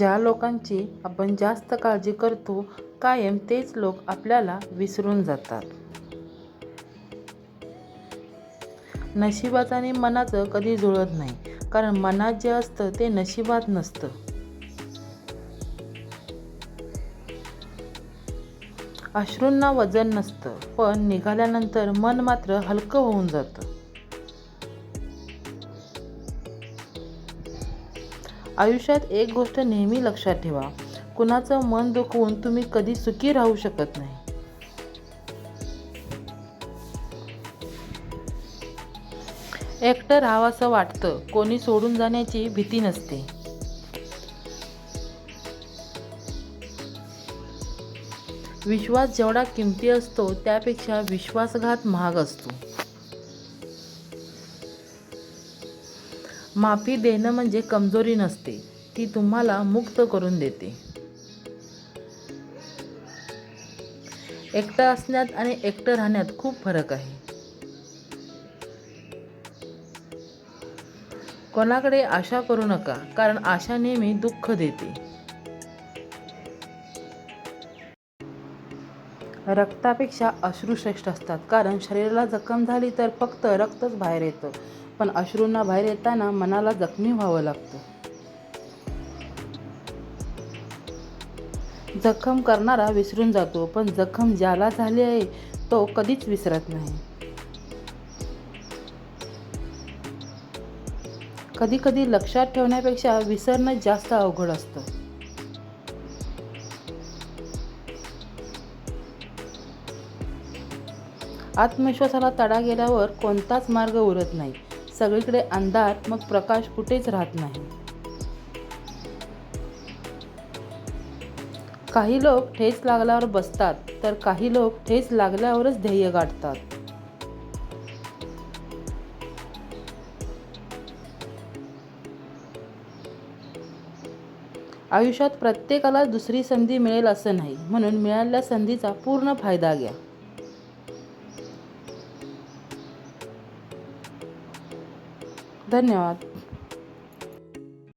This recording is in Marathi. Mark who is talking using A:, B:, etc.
A: ज्या लोकांची आपण जास्त काळजी करतो कायम तेच लोक आपल्याला विसरून जातात. नशिबात आणि मनाचं कधी जुळत नाही कारण मनात जे असतं ते नशिबात नसतं. अश्रूंना वजन नसतं पण निघाल्यानंतर मन मात्र हलकं होऊन जातं. आयुष्यात एक गोष्ट नेहमी लक्षात ठेवा. कुणाचं मन दुखवून तुम्ही कधी सुखी राहू शकत नाही. एकटं राहावंसं वाटतं. कोणी सोडून जाण्याची भीती नसते. विश्वास जेवढा किमती असतो त्यापेक्षा विश्वासघात महाग असतो. माफी देणं म्हणजे कमजोरी नसते. ती तुम्हाला मुक्त करून देते. एकटं असण्यात आणि एकटं राहण्यात खूप फरक आहे. कोणाकडे आशा करू नका कारण आशा नेहमी दुःख देते. रक्तापेक्षा अश्रू श्रेष्ठ असतात कारण शरीराला जखम झाली तर फक्त रक्तच बाहेर येतं. पण अश्रूंना बाहेर येताना मनाला जखमी व्हावं लागतं. जखम करणारा विसरून जातो पण जखम ज्याला झाली आहे तो कधीच विसरत नाही. कधी कधी लक्षात ठेवण्यापेक्षा विसरणं जास्त अवघड असतं. आत्मविश्वासाला तडा गेल्यावर कोणताच मार्ग उरत नाही. सगळीकडे अंधार मग प्रकाश कुठेच राहत नाही. काही लोक ठेच लागल्यावर बसतात तर काही लोक ठेच लागल्यावरच ध्येय गाठतात. आयुष्यात प्रत्येकाला दुसरी संधी मिळेल असं नाही म्हणून मिळालेल्या संधीचा पूर्ण फायदा घ्या. धन्यवाद.